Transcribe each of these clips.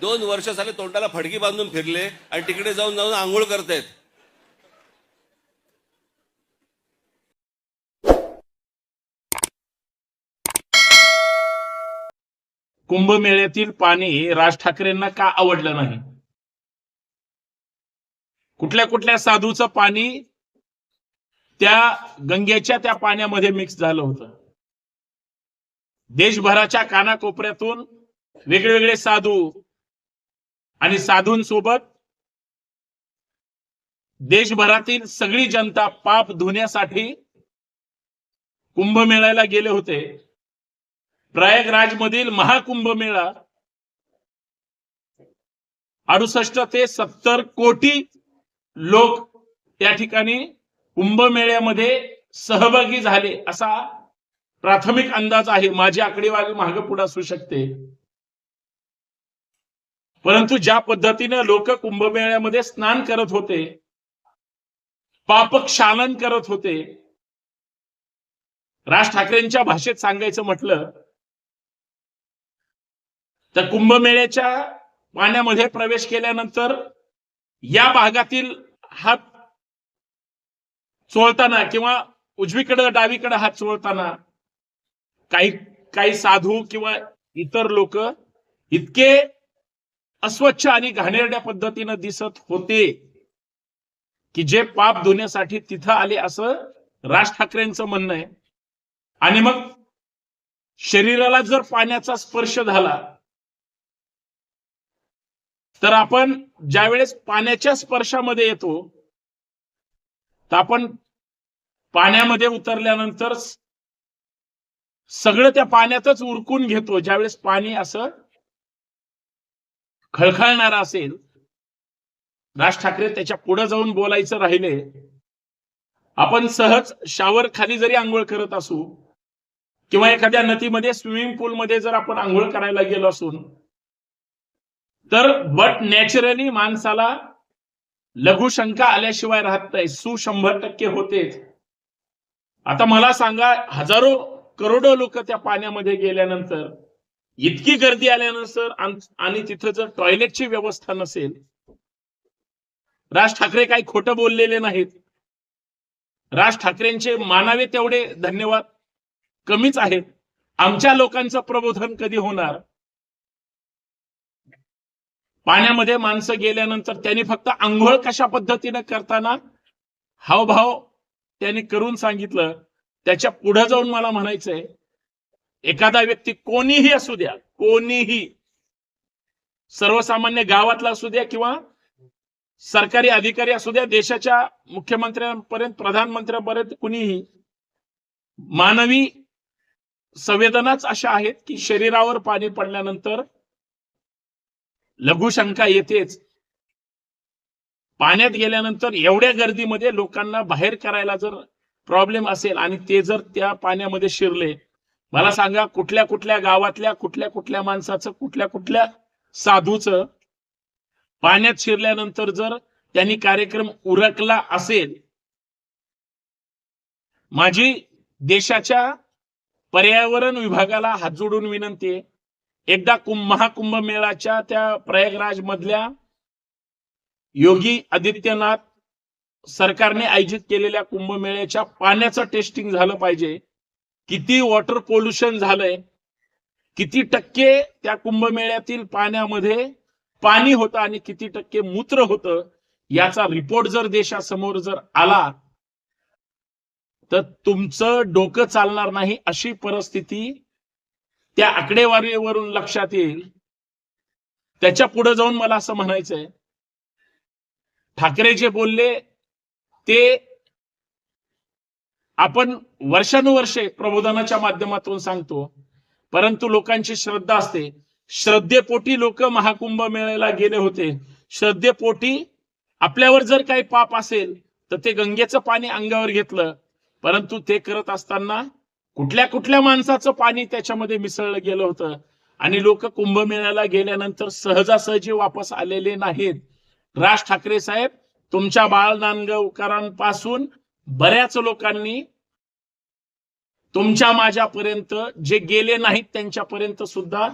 दोन वर्ष झाले तोंडाला फडकी बांधून फिरले आणि तिकडे जाऊन जाऊन आंघोळ करतायत. कुंभमेळ्यातील पाणी राज ठाकरेंना का आवडलं नाही? कुठल्या कुठल्या साधूचं पाणी त्या गंगेच्या त्या पाण्यामध्ये मिक्स झालं होतं? देशभराच्या कानाकोपऱ्यातून वेगवेगळे साधू आणि साधूंसोबत देशभरातील सगळी जनता पाप धुण्यासाठी कुंभमेळ्याला गेले होते. प्रयागराज मधील महाकुंभ मेळा अडुसष्ट ते सत्तर कोटी लोक त्या ठिकाणी कुंभमेळ्यामध्ये सहभागी झाले असा प्राथमिक अंदाज आहे. माझी आकडेवारी मागे पुढे असू शकते. परंतु ज्या पद्धतीनं लोक कुंभमेळ्यामध्ये स्नान करत होते पापक्षालन करत होते राज ठाकरेंच्या भाषेत सांगायचं म्हटलं तर कुंभमेळ्याच्या पाण्यामध्ये प्रवेश केल्यानंतर या भागातील हात चोळताना किंवा उजवीकडे डावीकडे हात चोळताना काही काही साधू किंवा इतर लोक इतके अस्वच्छ आणि घाणेरड्या पद्धतीनं दिसत होते. की जे पाप धुण्यासाठी तिथं आले असं राज ठाकरेंचं म्हणणं आहे. आणि मग शरीराला जर पाण्याचा स्पर्श झाला तर आपण ज्या वेळेस पाण्याच्या स्पर्शामध्ये येतो तर आपण पाण्यामध्ये उतरल्यानंतर सगळं त्या पाण्यातच उरकून घेतो. ज्यावेळेस पाणी असं खळखळणारा असेल राज ठाकरे त्याच्या पुढे जाऊन बोलायचं राहिले आपण सहज शावर खाली जरी आंघोळ करत असू किंवा एखाद्या नदीमध्ये स्विमिंग पूलमध्ये जर आपण आंघोळ करायला गेलो असून तर बट नॅचरली माणसाला लघुशंका आल्याशिवाय राहत नाही. सु शंभर टक्के होतेच आता मला सांगा हजारो करोडो लोक त्या पाण्यामध्ये गेल्यानंतर इतकी गर्दी आल्यानंतर आणि तिथं जर टॉयलेटची व्यवस्था नसेल राज ठाकरे काही खोटं बोललेले नाहीत. राज ठाकरेंचे मानावे तेवढे धन्यवाद कमीच आहेत. आमच्या लोकांचं प्रबोधन कधी होणार? पाण्यामध्ये माणसं गेल्यानंतर त्यांनी फक्त आंघोळ कशा पद्धतीनं करताना हावभाव त्यांनी करून सांगितलं. त्याच्या पुढे जाऊन मला म्हणायचंय एखादा व्यक्ती कोणीही असू द्या कोणीही सर्वसामान्य गावातला असू द्या किंवा सरकारी अधिकारी असू द्या देशाच्या मुख्यमंत्र्यांपर्यंत प्रधानमंत्र्यांपर्यंत कुणीही मानवी संवेदनाच अशा आहेत की शरीरावर पाणी पडल्यानंतर लघुशंका येतेच. पाण्यात गेल्यानंतर एवढ्या गर्दीमध्ये लोकांना बाहेर करायला जर प्रॉब्लेम असेल आणि ते जर त्या पाण्यामध्ये शिरले मला सांगा कुठल्या कुठल्या गावातल्या कुठल्या कुठल्या माणसाचं कुठल्या कुठल्या साधूचं पाण्यात शिरल्यानंतर जर त्यांनी कार्यक्रम उरकला असेल माझी देशाच्या पर्यावरण विभागाला हात जोडून विनंती आहे. एकदा कुंभ महाकुंभमेळाच्या त्या प्रयागराज मधल्या योगी आदित्यनाथ सरकारने आयोजित केलेल्या कुंभमेळ्याच्या पाण्याचं टेस्टिंग झालं पाहिजे. किती वॉटर पोल्युशन झालंय किती टक्के त्या कुंभमेळ्यातील पाण्यामध्ये पाणी होतं आणि किती टक्के मूत्र होतं याचा रिपोर्ट जर देशासमोर जर आला तर तुमचं डोकं चालणार नाही अशी परिस्थिती त्या आकडेवारीवरून लक्षात येईल. त्याच्या पुढे जाऊन मला असं म्हणायचंय. ठाकरे जे बोलले ते आपण वर्षानुवर्षे प्रबोधनाच्या माध्यमातून सांगतो परंतु लोकांची श्रद्धा असते. श्रद्धेपोटी लोक महाकुंभ मेळ्याला गेले होते. श्रद्धेपोटी आपल्यावर जर काही पाप असेल तर ते गंगेचं पाणी अंगावर घेतलं. परंतु ते करत असताना कुठल्या कुठल्या माणसाचं पाणी त्याच्यामध्ये मिसळलं गेलं होतं. आणि लोक कुंभमेळ्याला गेल्यानंतर सहजासहजी वापस आलेले नाहीत. राज ठाकरे साहेब तुमच्या बाळ नांदगावकरांपासून बऱ्याच लोकांनी तुमच्या माझ्यापर्यंत जे गेले नाहीत त्यांच्यापर्यंत सुद्धा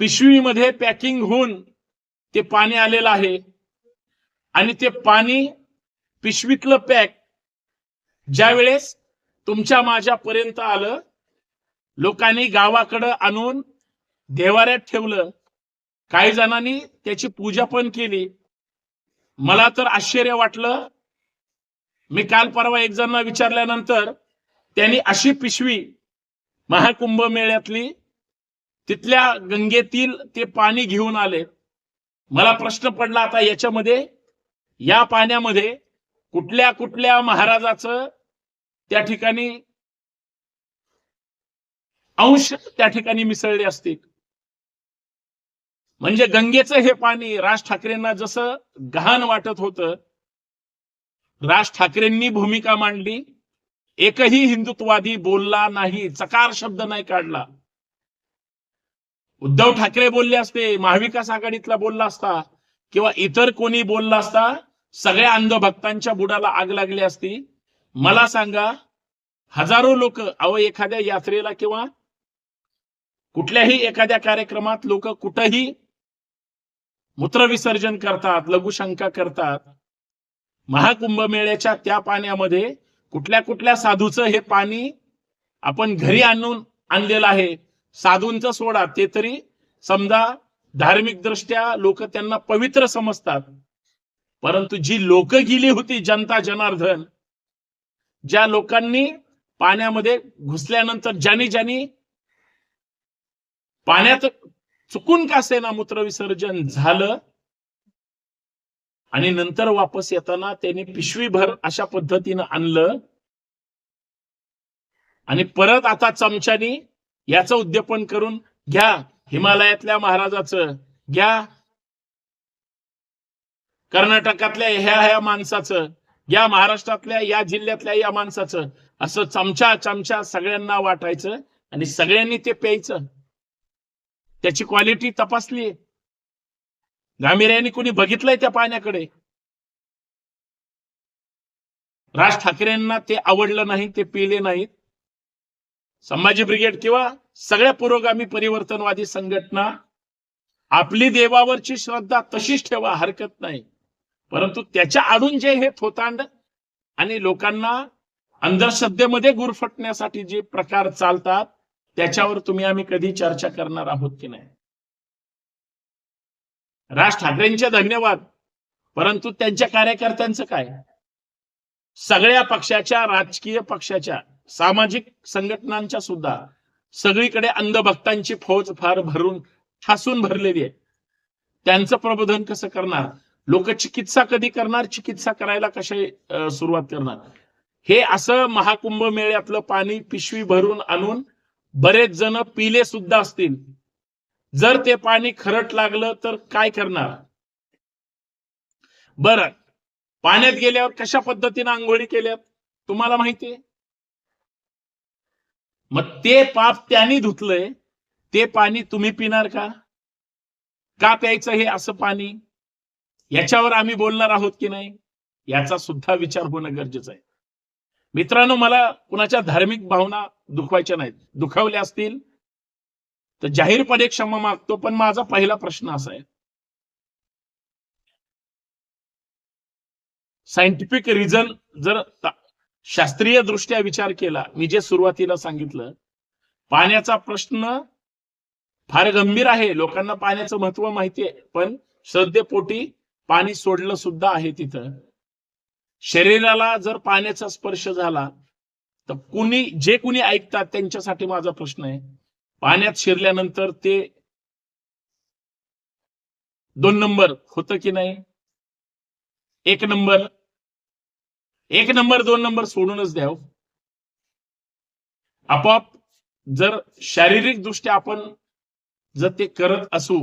पिशवीमध्ये पॅकिंग होऊन ते पाणी आलेलं आहे. आणि ते पाणी पिशवीतलं पॅक ज्या वेळेस तुमच्या माझ्यापर्यंत आलं लोकांनी गावाकडं आणून देवाऱ्यात ठेवलं काही जणांनी त्याची पूजा पण केली. मला तर आश्चर्य वाटलं मी काल परवा एक जण विचारल्यानंतर त्यांनी अशी पिशवी महाकुंभ मेळ्यातली तिथल्या गंगेतील ते पाणी घेऊन आले. मला प्रश्न पडला आता याच्यामध्ये या पाण्यामध्ये कुठल्या कुठल्या महाराजाचं त्या ठिकाणी अंश त्या ठिकाणी मिसळले असतील? म्हणजे गंगेचं हे पाणी राज ठाकरेंना जसं गहाण वाटत होतं राज ठाकरेंनी भूमिका मांडली. एकही हिंदुत्ववादी बोलला नाही चकार शब्द नाही काढला. उद्धव ठाकरे बोलले असते महाविकास आघाडीतला बोलला असता किंवा इतर कोणी बोलला असता सगळ्या अंधभक्तांच्या बुडाला आग लागली असती. मला सांगा हजारो लोक अहो एखाद्या यात्रेला किंवा कुठल्याही एखाद्या कार्यक्रमात लोक कुठंही मूत्रविसर्जन करतात लघुशंका करतात महाकुंभमेळ्याच्या त्या पाण्यामध्ये कुठल्या कुठल्या साधूचं हे पाणी आपण घरी आणून आणलेलं आहे साधूंचं सोडा ते तरी समजा धार्मिक दृष्ट्या लोक त्यांना पवित्र समजतात. परंतु जी लोक गेली होती जनता जनार्दन ज्या लोकांनी पाण्यामध्ये घुसल्यानंतर ज्यानी ज्यानी पाण्यात चुकून का सेना मूत्रविसर्जन झालं आणि नंतर वापस येताना त्यांनी पिशवीभर अशा पद्धतीनं आणलं. आणि परत आता चमच्यानी याचं उद्यापन करून घ्या हिमालयातल्या महाराजाचं. घ्या. कर्नाटकातल्या ह्या ह्या माणसाचं. या महाराष्ट्रातल्या या जिल्ह्यातल्या या माणसाचं. असं चमचा चमचा सगळ्यांना वाटायचं आणि सगळ्यांनी ते प्यायचं. त्याची क्वालिटी तपासली गांभीर्याने कोणी बघितलंय त्या पाण्याकडे? राज ठाकरेंना ते आवडलं नाही ते पिले नाहीत. संभाजी ब्रिगेड किंवा सगळ्या पुरोगामी परिवर्तनवादी संघटना आपली देवावरची श्रद्धा तशीच ठेवा हरकत नाही. परंतु त्याच्या आडून जे हे थोतांड आणि लोकांना अंधश्रद्धेमध्ये गुरफटण्यासाठी जे प्रकार चालतात त्याच्यावर तुम्ही आम्ही कधी चर्चा करणार आहोत की नाही? राज ठाकरेंचे धन्यवाद. परंतु त्यांच्या कार्यकर्त्यांचं काय? सगळ्या पक्षाच्या राजकीय पक्षाच्या सामाजिक संघटनांच्या सुद्धा सगळीकडे अंधभक्तांची फौज फार भरून ठासून भरलेली आहे. त्यांचं प्रबोधन कसं करणार? लोक चिकित्सा कधी करणार? चिकित्सा करायला कसे सुरुवात करणार? हे असं महाकुंभ मेळ्यातलं पाणी पिशवी भरून आणून बरेच जण पिले सुद्धा असतील. जर ते पाणी खरट लागलं तर काय करणार? बर. पाण्यात गेल्यावर कशा पद्धतीने आंघोळी केल्यात? तुम्हाला माहितीये? मग ते पाप त्यांनी धुतलंय. ते पाणी तुम्ही पिणार का? का प्यायचं हे असं पाणी? याच्यावर आम्ही बोलणार आहोत की नाही? याचा सुद्धा विचार होणं गरजेचं आहे. मित्रांनो मला कुणाच्या धार्मिक भावना दुखवायच्या नाहीत. दुखावल्या असतील तर जाहीरपणे क्षमा मागतो पण माझा पहिला प्रश्न असा आहे. सायंटिफिक रिझन जर शास्त्रीय दृष्ट्या विचार केला मी जे सुरुवातीला सांगितलं पाण्याचा प्रश्न फार गंभीर आहे लोकांना पाण्याचं महत्त्व माहिती आहे पण श्रद्धेपोटी पाणी सोडलं सुद्धा आहे तिथं. शरीराला जर पाण्याचा स्पर्श झाला तर कुणी जे कुणी ऐकतात त्यांच्यासाठी माझा प्रश्न आहे. पाण्यात शिरल्यानंतर ते दोन नंबर होतं की नाही? एक नंबर एक नंबर दोन नंबर सोडूनच द्याव हो. आपोआप जर शारीरिक दृष्ट्या आपण जर ते करत असू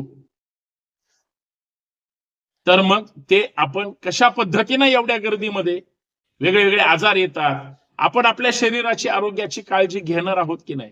तर मग ते आपण कशा पद्धतीने एवढ्या गर्दीमध्ये वेगळे वेगळे आजार येतात? आपण आपल्या शरीराची आरोग्याची काळजी घेणार आहोत की नाही?